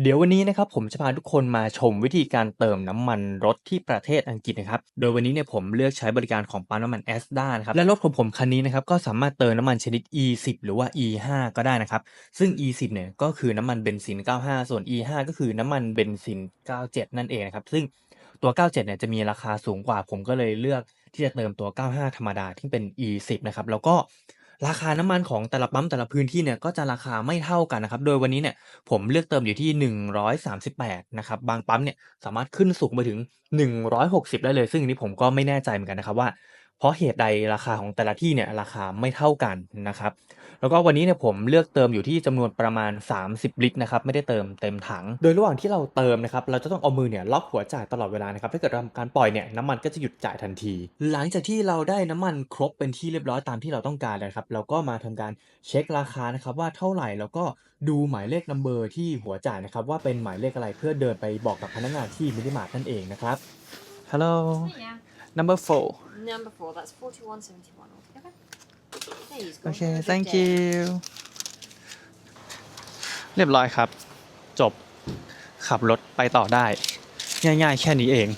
เดี๋ยววันนี้นะครับผมจะพาทุกคนมาชมวิธีการเติมน้ำมันรถที่ประเทศอังกฤษนะครับ โดยวันนี้เนี่ยผมเลือกใช้บริการของปั๊มน้ำมัน a s d a นะครับ และรถของผมคันนี้นะครับก็สามารถเติมน้ำมันชนิด E10 หรือว่า E5 ก็ได้นะครับ ซึ่ง E10 เนี่ยก็คือน้ำมันเบนซิน 95 ส่วน E5 ก็คือน้ำมันเบนซิน 97 นั่นเองนะครับ ซึ่งตัว 97 เนี่ยจะมีราคาสูงกว่าผมก็เลยเลือกที่จะเติมตัว 95 ธรรมดาที่เป็น E10 นะครับ แล้วก็ ราคาน้ำมันของแต่ละปั๊มแต่ละพื้นที่เนี่ยก็จะราคาไม่เท่ากันนะครับ โดยวันนี้เนี่ยผมเลือกเติมอยู่ที่ 138 นะครับ บางปั๊มเนี่ยสามารถขึ้นสูงไปถึง 160 ได้เลย ซึ่งอันนี้ผมก็ไม่แน่ใจเหมือนกันนะครับว่า เพราะเหตุใดราคาของแต่ละที่เนี่ยราคาไม่เท่ากันนะครับ แล้วก็วันนี้เนี่ยผมเลือกเติมอยู่ที่จำนวนประมาณ 30 ลิตรนะครับไม่ได้เติมเต็มถัง โดยระหว่างที่เราเติมนะครับเราจะต้องเอามือเนี่ยล็อกหัวจ่ายตลอดเวลานะครับถ้าเกิดเราทำการปล่อยเนี่ยน้ำมันก็จะหยุดจ่ายทันที หลังจากที่เราได้น้ำมันครบเป็นที่เรียบร้อยตามที่เราต้องการแล้วครับเราก็มาทำการเช็คราคานะครับว่าเท่าไหร่แล้วก็ดูหมายเลขนัมเบอร์ที่หัวจ่ายนะครับว่าเป็นหมายเลขอะไรเพื่อเดินไปบอกกับพนักงานที่มินิมาร์ทนั่นเองนะครับ Hello Yeah. Number four Number four, that's 4171 altogether. There you go. okay Have a good thank day. you เรียบร้อยครับ จบขับรถไปต่อได้ ง่ายๆ แค่นี้เอง